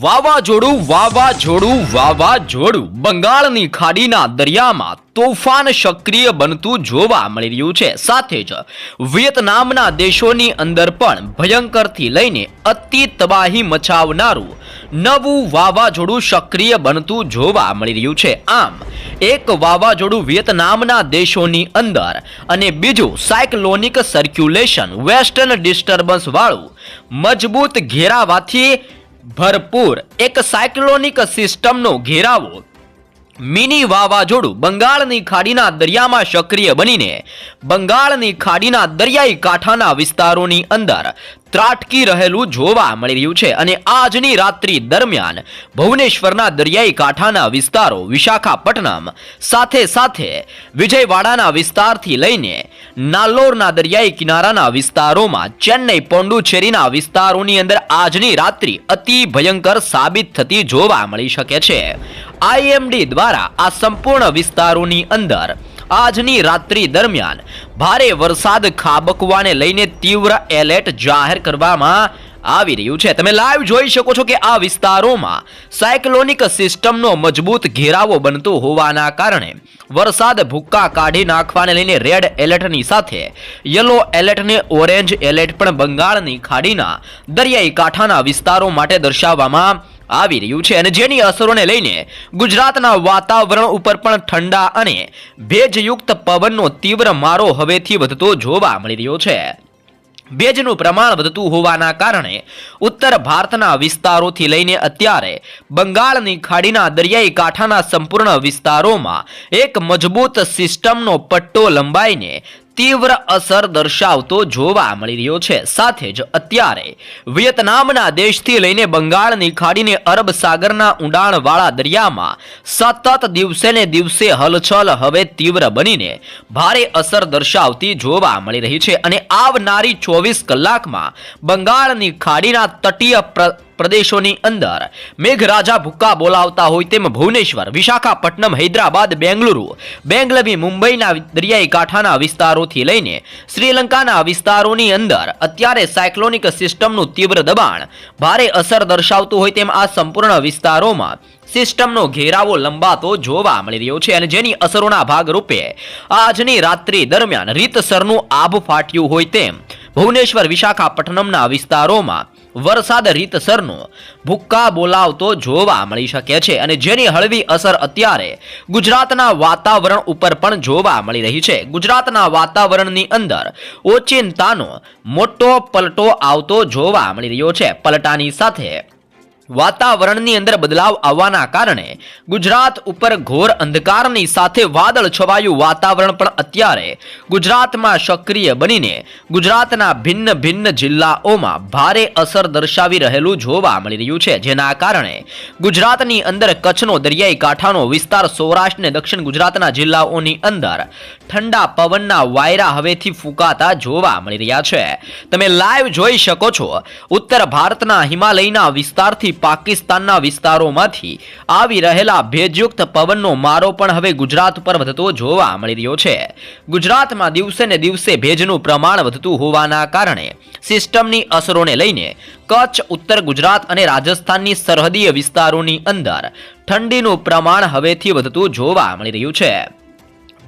વાવાઝોડું વાવાઝોડું વાવાઝોડું. બંગાળની ખાડીના દરિયામાં તોફાન સક્રિય બનતું જોવા મળી રહ્યું છે. સાથે જ વિયેતનામના દેશોની અંદર પણ ભયંકરથી લઈને અતિ તબાહી મચાવનારું નવું વાવાઝોડું સક્રિય બનતું જોવા મળી રહ્યું છે. આમ, એક વાવાઝોડું વિયેતનામના દેશોની અંદર અને બીજું સાયક્લોનિક સર્ક્યુલેશન, વેસ્ટર્ન ડિસ્ટર્બન્સ વાળું, મજબૂત ઘેરાવાથી ભરપૂર એક સાયક્લોનિક સિસ્ટમનો ઘેરાવો મિની વાવાઝોડું બંગાળની ખાડીના દરિયામાં સક્રિય બનીને બંગાળની ખાડીના દરિયાઈ કાંઠાના વિસ્તારોની અંદર ત્રાટકી રહેલું જોવા મળી રહ્યું છે અને આજની રાત્રિ દરમિયાન ભુવનેશ્વરના દરિયાઈ કાંઠાના વિસ્તારો વિશાખાપટ્ટનમ સાથે સાથે વિજયવાડાના વિસ્તારથી લઈને નાલ્લોરના દરિયાઈ કિનારાના વિસ્તારોમાં ચેન્નઈ પોંડુચેરીના વિસ્તારોની અંદર આજની રાત્રિ અતિ ભયંકર સાબિત થતી જોવા મળી શકે છે. આઈએમડી દ્વારા આ સંપૂર્ણ વિસ્તારોની અંદર આજની રાત્રિ દરમિયાન ભારે વરસાદ ખાબકવાને લઈને તીવ્ર એલર્ટ જાહેર કરવામાં આવી રહ્યું છે. તમે લાઈવ જોઈ શકો છો કે આ વિસ્તારોમાં સાયક્લોનિક સિસ્ટમનો મજબૂત ઘેરાવો બનતો હોવાના કારણે વરસાદ ભૂક્કા કાઢી નાખવાને લઈને રેડ એલર્ટની સાથે યલો એલર્ટ અને ઓરેન્જ એલર્ટ પણ બંગાળની ખાડીના દરિયાઈ કાંઠાના વિસ્તારો માટે દર્શાવવામાં આવી રહ્યું છે. અને જેની અસરોને લઈને ગુજરાતના વાતાવરણ ઉપર પણ ઠંડા અને ભેજયુક્ત પવનનો તીવ્ર મારો હવેથી વધતો જોવા મળી રહ્યો છે. ભેજનું પ્રમાણ વધતું હોવાના કારણે ઉત્તર ભારતના વિસ્તારોથી લઈને અત્યારે બંગાળની ખાડીના દરિયાઈ કાંઠાના સંપૂર્ણ વિસ્તારોમાં એક મજબૂત સિસ્ટમનો પટ્ટો લંબાઈને તીવ્ર અસર દર્શાવતો જોવા મળી રહ્યો છે. સાથે જ અત્યારે વિયેતનામના દેશથી લઈને બંગાળની ખાડીને અરબ સાગરના ઊંડાણવાળા દરિયામાં સતત દિવસે ને દિવસે હલચલ હવે તીવ્ર બનીને ભારે અસર દર્શાવતી જોવા મળી રહી છે. અને આવનારી ચોવીસ કલાકમાં બંગાળની ખાડીના તટીય પ્રદેશોની અંદર. મેઘરાજા ભૂક્કા બોલાવતા હોય તેમ ભુવનેશ્વર, વિશાખાપટ્ટનમ, હૈદરાબાદ, બેંગલુરુ, બેંગલવી, મુંબઈના દરિયાઈ કાંઠાના વિસ્તારોથી લઈને શ્રીલંકાના વિસ્તારોની અંદર અત્યારે સાયક્લોનિક સિસ્ટમનું તીવ્ર દબાણ ભારે અસર દર્શાવતું હોય તેમ આ સંપૂર્ણ વિસ્તારોમાં સિસ્ટમનો ઘેરાવો લંબાતો જોવા મળી રહ્યો છે અને જેની અસરોના ભાગરૂપે આજની રાત્રિ દરમિયાન રીતસરનું આભ ફાટ્યું હોય તેમ ભુવનેશ્વર, વિશાખાપટ્ટનમના વિસ્તારોમાં વરસાદ રીતસરનો. ભૂક્કા બોલાવતો જોવા મળી શકે છે અને જેની હળવી અસર અત્યારે ગુજરાતના વાતાવરણ ઉપર પણ જોવા મળી રહી છે. ગુજરાતના વાતાવરણની અંદર ઓચિંતાનો મોટો પલટો આવતો જોવા મળી રહ્યો છે. પલટાની સાથે વાતાવરણની અંદર બદલાવ આવવાના કારણે ગુજરાત ઉપર ઘોર અંધકારની સાથે વાદળ છવાયું વાતાવરણ પણ અત્યારે ગુજરાતમાં સક્રિય બનીને ગુજરાતના ભિન્ન ભિન્ન જિલ્લાઓમાં ભારે અસર દર્શાવી રહેલું જોવા મળી રહ્યું છે. જેના કારણે ગુજરાતની અંદર કચ્છનો દરિયાઈ કાંઠાનો વિસ્તાર સૌરાષ્ટ્ર અને દક્ષિણ ગુજરાતના જિલ્લાઓની અંદર ઠંડા પવનના વાયરા હવેથી ફૂંકાતા જોવા મળી રહ્યા છે. તમે લાઈવ જોઈ શકો છો. ઉત્તર ભારતના હિમાલયના વિસ્તારથી પાકિસ્તાનના વિસ્તારોમાંથી આવી રહેલા ભેજયુક્ત પવનનો મારો પણ હવે ગુજરાત પર વધતો જોવા મળી રહ્યો છે. ગુજરાતમાં દિવસે ને દિવસે ભેજનું પ્રમાણ વધતું હોવાના કારણે સિસ્ટમની અસરોને લઈને કચ્છ, ઉત્તર ગુજરાત અને રાજસ્થાનની સરહદીય વિસ્તારોની અંદર ઠંડીનું પ્રમાણ હવેથી વધતું જોવા મળી રહ્યું છે.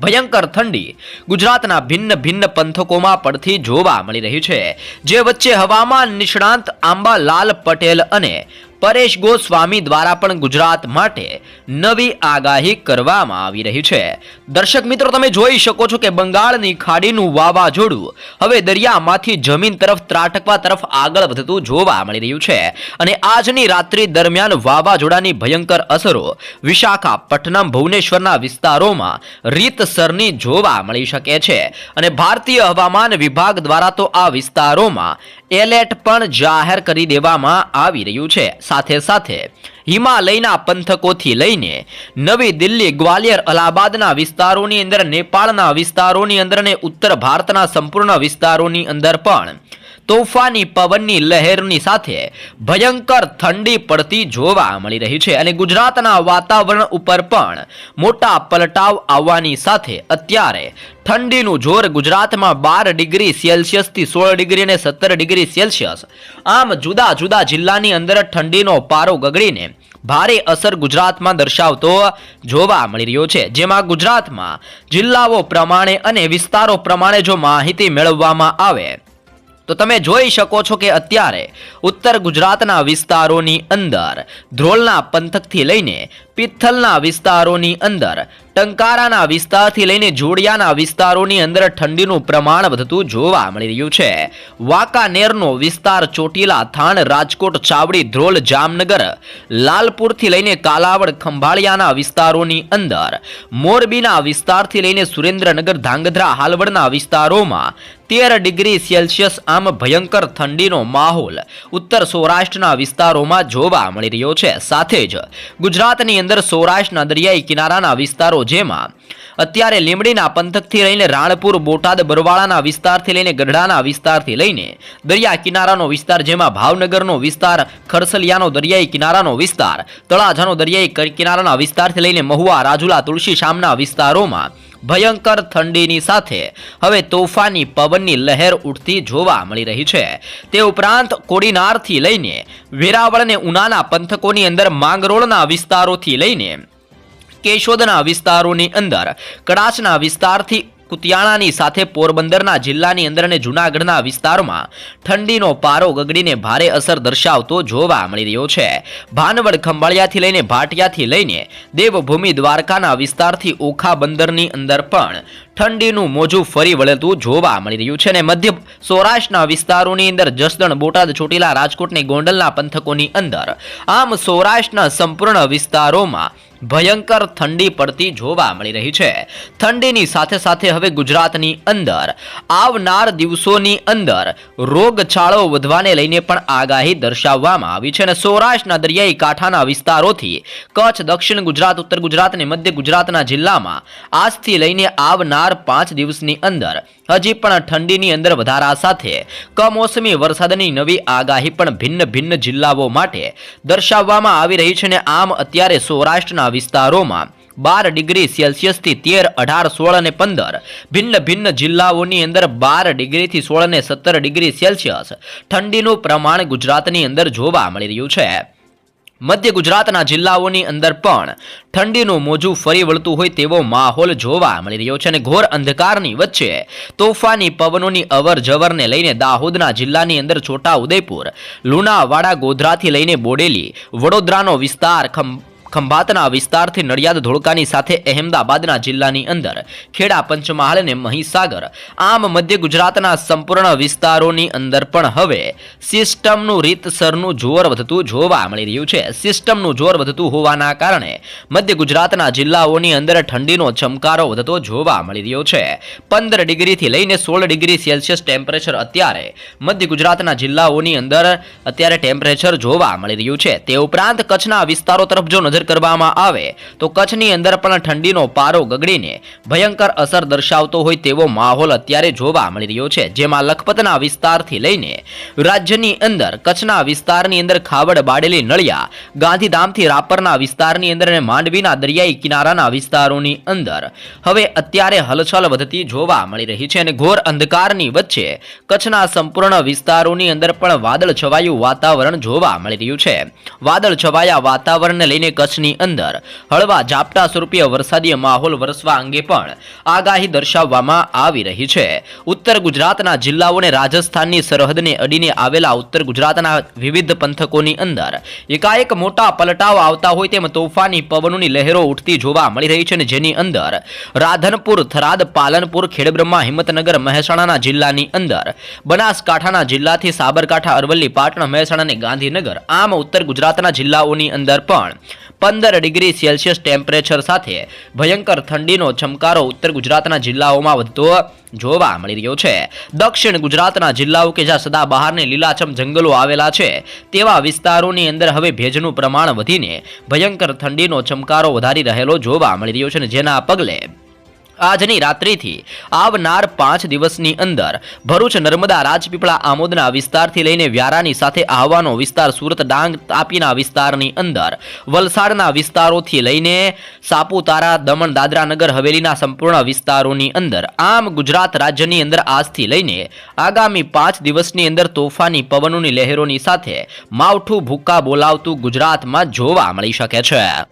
ભયંકર ઠંડી ગુજરાતના ભિન્ન ભિન્ન પંથકોમાં પડતી જોવા મળી રહી છે. જે વચ્ચે હવામાન નિષ્ણાંત આંબાલાલ પટેલ અને પરેશ ગોસ્વામી દ્વારા પણ ગુજરાત માટે નવી આગાહી કરવામાં આવી રહી છે. દર્શક મિત્રો, તમે જોઈ શકો છો કે બંગાળની ખાડીનું વાવાઝોડું હવે દરિયામાંથી જમીન તરફ, ત્રાટકવા તરફ આગળ વધતું જોવા મળી રહ્યું છે અને આજની રાત્રિ દરમિયાન વાવાઝોડાની ભયંકર અસરો વિશાખાપટ્ટનમ, ભુવનેશ્વરના વિસ્તારોમાં રીતસરની જોવા મળી શકે છે અને ભારતીય હવામાન વિભાગ દ્વારા તો આ વિસ્તારોમાં એલર્ટ પણ જાહેર કરી દેવામાં આવી રહ્યું છે. સાથે સાથે હિમાલયના પંથકોથી લઈને નવી દિલ્હી, ગ્વાલિયર, અલ્હાબાદના વિસ્તારોની અંદર, નેપાળના વિસ્તારોની અંદર અને ઉત્તર ભારતના સંપૂર્ણ વિસ્તારોની અંદર પણ તોફાની પવનની લહેરની સાથે ભયંકર ઠંડી પડતી જોવા મળી રહી છે અને ગુજરાતના વાતાવરણ ઉપર પણ મોટા પલટાવ આવવાની સાથે અત્યારે ઠંડીનું જોર ગુજરાતમાં બાર ડિગ્રી સેલ્સિયસથી સોળ ડિગ્રી અને સત્તર ડિગ્રી સેલ્સિયસ. આમ જુદા જુદા જિલ્લાની અંદર ઠંડીનો પારો ગગડીને ભારે અસર ગુજરાતમાં દર્શાવતો જોવા મળી રહ્યો છે. જેમાં ગુજરાતમાં જિલ્લાઓ પ્રમાણે અને વિસ્તારો પ્રમાણે જો માહિતી મેળવવામાં આવે તો તમે જોઈ શકો છો કે અત્યારે ઉત્તર ગુજરાતના વિસ્તારોની અંદર ધ્રોલના પંથકથી લઈને પિથલના વિસ્તારોની અંદર, ટંકારાના વિસ્તારથી લઈને જોડિયાના વિસ્તારોની અંદર ઠંડીનું પ્રમાણ વધતું જોવા મળી રહ્યું છે. વાંકાનેરનો વિસ્તાર ચોટીલા થાણ, રાજકોટ, ચાવડી, ધ્રોલ, જામનગર, લાલપુરથી લઈને કાલાવડ, ખંભાળિયાના વિસ્તારોની અંદર, મોરબીના વિસ્તારથી લઈને સુરેન્દ્રનગર, ધાંગધ્રા, હાલવડના વિસ્તારોમાં તેર ડિગ્રી સેલ્સિયસ આમ ભયંકર ઠંડીનો માહોલ ઉત્તર સૌરાષ્ટ્રના વિસ્તારોમાં જોવા મળી રહ્યો છે. સાથે જ ગુજરાતની અંદર સૌરાષ્ટ્રના દરિયાઈ કિનારાના વિસ્તારો જેમાં અત્યારે લીમડીના પંથકથી લઈને રાણપુર, બોટાદ, બરવાળાના વિસ્તારથી લઈને ગઢડાના વિસ્તારથી લઈને દરિયા કિનારાનો વિસ્તાર જેમાં ભાવનગરનો વિસ્તાર, ખરસલિયાનો દરિયાઈ કિનારાનો વિસ્તાર, તળાજાનો દરિયાઈ કિનારાના વિસ્તારથી લઈને મહુવા, રાજુલા, તુલસી, શામના વિસ્તારોમાં ભયંકર ઠંડીની સાથે હવે તોફાની પવનની લહેર ઉઠતી જોવા મળી રહી છે. તે ઉપરાંત કોડીનારથી લઈને વેરાવળ અને ઉનાના પંથકોની અંદર માંગરોળના વિસ્તારોથી લઈને કેશોદના વિસ્તારોની અંદર કડાચના વિસ્તારથી કુતિયાણાની સાથે પોરબંદરના જિલ્લાની અંદર અને જૂનાગઢના વિસ્તારોમાં ઠંડીનો પારો ગગડીને ભારે અસર દર્શાવતો જોવા મળી રહ્યો છે. ભાનવડ ખંભાળિયાથી લઈને ભાટિયાથી લઈને દેવભૂમિ દ્વારકાના વિસ્તારથી ઓખા બંદરની અંદર પણ ઠંડીનું મોજું ફરી વળતું જોવા મળી રહ્યું છે અને મધ્ય સૌરાષ્ટ્રના વિસ્તારોની અંદર જસદણ, બોટાદ, ચોટીલા, રાજકોટની ગોંડલના પંથકોની અંદર આમ સૌરાષ્ટ્રના સંપૂર્ણ વિસ્તારોમાં ભયંકર ઠંડી પડતી જોવા મળી રહી છે. ઠંડીની સાથે સાથે હવે ગુજરાતની અંદર, આવનાર દિવસોની અંદર રોગચાળો વધવાને લઈને પણ આગાહી દર્શાવવામાં આવી છે અને સૌરાષ્ટ્રના દરિયાઈ કાંઠાના વિસ્તારોથી કચ્છ, દક્ષિણ ગુજરાત, ઉત્તર ગુજરાત અને મધ્ય ગુજરાતના જિલ્લામાં આજથી લઈને આવનાર પાંચ દિવસની અંદર હજી પણ ઠંડીની અંદર વધારા સાથે કમોસમી વરસાદની નવી આગાહી પણ ભિન્ન ભિન્ન જિલ્લાઓ માટે દર્શાવવામાં આવી રહી છે અને આમ અત્યારે સૌરાષ્ટ્રના વિસ્તારોમાં બાર ડિગ્રી સેલ્સિયસથી તેર, અઢાર, સોળ અને પંદર ભિન્ન ભિન્ન જિલ્લાઓની અંદર બાર ડિગ્રીથી સોળ અને સત્તર ડિગ્રી સેલ્સિયસ ઠંડીનું પ્રમાણ ગુજરાતની અંદર જોવા મળી રહ્યું છે. મધ્ય ગુજરાતના જિલ્લાઓની અંદર પણ ઠંડીનું મોજું ફરી વળતું હોય તેવો માહોલ જોવા મળી રહ્યો છે અને ઘોર અંધકારની વચ્ચે તોફાની પવનોની અવર જવરને લઈને દાહોદના જિલ્લાની અંદર છોટા ઉદયપુર લુણાવાડા, ગોધરાથી લઈને બોડેલી, વડોદરાનો વિસ્તાર ખંભાતના વિસ્તારથી નડિયાદ ધોળકાની સાથે અહેમદાબાદના જિલ્લાની અંદર ખેડા પંચમહાલ અને મહીસાગર, આમ મધ્ય ગુજરાતના સંપૂર્ણ વિસ્તારોની અંદર પણ હવે સિસ્ટમનું રીતસરનું જોર વધતું જોવા મળી રહ્યું છે. સિસ્ટમનું જોર વધતું હોવાના કારણે મધ્ય ગુજરાતના જિલ્લાઓની અંદર ઠંડીનો ચમકારો વધતો જોવા મળી રહ્યો છે. પંદર ડિગ્રીથી લઈને સોળ ડિગ્રી સેલ્સિયસ ટેમ્પરેચર અત્યારે મધ્ય ગુજરાતના જિલ્લાઓની અંદર અત્યારે ટેમ્પરેચર જોવા મળી રહ્યું છે. તે ઉપરાંત કચ્છના વિસ્તારો તરફ જો નજર કરવામાં આવે, તો કચ્છની અંદર પણ ઠંડીનો પારો ગગડીને ભયંકર અસર દર્શાવતો હોય તેવો માહોલ અત્યારે જોવા મળી રહ્યો છે, જેમાં લખપતના વિસ્તારથી લઈને રાજ્યની અંદર, કચ્છના વિસ્તારની અંદર ખાવડ બાડેલી નળિયા, ગાંધીધામથી રાપરના વિસ્તારની અંદર અને માંડવીના દરિયાઈ કિનારાના વિસ્તારોની અંદર હવે અત્યારે હલચલ વધતી જોવા મળી રહી છે અને ઘોર અંધકારની વચ્ચે કચ્છના સંપૂર્ણ વિસ્તારોની અંદર પણ વાદળ છવાયું વાતાવરણ જોવા મળી રહ્યું છે. વાદળ છવાયા વાતાવરણને લઈને કચ્છની અંદર હળવા ઝાપટા સ્વરૂપીય વરસાદી માહોલ વરસવા અંગે પણ આગાહી દર્શાવવામાં આવી રહી છે. ઉત્તર ગુજરાતના જિલ્લાઓને રાજસ્થાનની સરહદને અડીને આવેલા ઉત્તર ગુજરાતના વિવિધ પંથકોની અંદર એકાએક મોટા પલટાવ આવતા હોય તેમ તોફાની પવનોની લહેરો ઉઠતી જોવા મળી રહી છે અને જેની અંદર રાધનપુર, થરાદ, પાલનપુર, ખેડબ્રહ્મા, હિંમતનગર, મહેસાણાના જિલ્લાની અંદર, બનાસકાંઠાના જિલ્લાથી સાબરકાંઠા, અરવલ્લી, પાટણ મહેસાણા અને ગાંધીનગર, આમ ઉત્તર ગુજરાતના જિલ્લાઓની અંદર પણ પંદર ડિગ્રી સેલ્સિયસ ટેમ્પરેચર સાથે ભયંકર ઠંડીનો ચમકારો ઉત્તર ગુજરાતના જિલ્લાઓમાં વધતો જોવા મળી રહ્યો છે. દક્ષિણ ગુજરાતના જિલ્લાઓ કે જ્યાં સદા બહારની લીલાછમ જંગલો આવેલા છે, તેવા વિસ્તારોની અંદર હવે ભેજનું પ્રમાણ વધીને ભયંકર ઠંડીનો ચમકારો વધારી રહેલો જોવા મળી રહ્યો છે જેના પગલે આજની રાત્રિથી આવનાર પાંચ દિવસની અંદર ભરૂચ નર્મદા રાજપીપળા આમોદના વિસ્તારથી લઈને વ્યારાની સાથે આહવાનો વિસ્તાર સુરત ડાંગ તાપીના વિસ્તારની અંદર વલસાડના વિસ્તારોથી લઈને સાપુતારા, દમણ દાદરા નગર હવેલીના સંપૂર્ણ વિસ્તારોની અંદર આમ ગુજરાત રાજ્યની અંદર આજથી લઈને આગામી પાંચ દિવસની અંદર તોફાની પવનોની લહેરોની સાથે માવઠું ભૂક્કા બોલાવતું ગુજરાતમાં જોવા મળી શકે છે.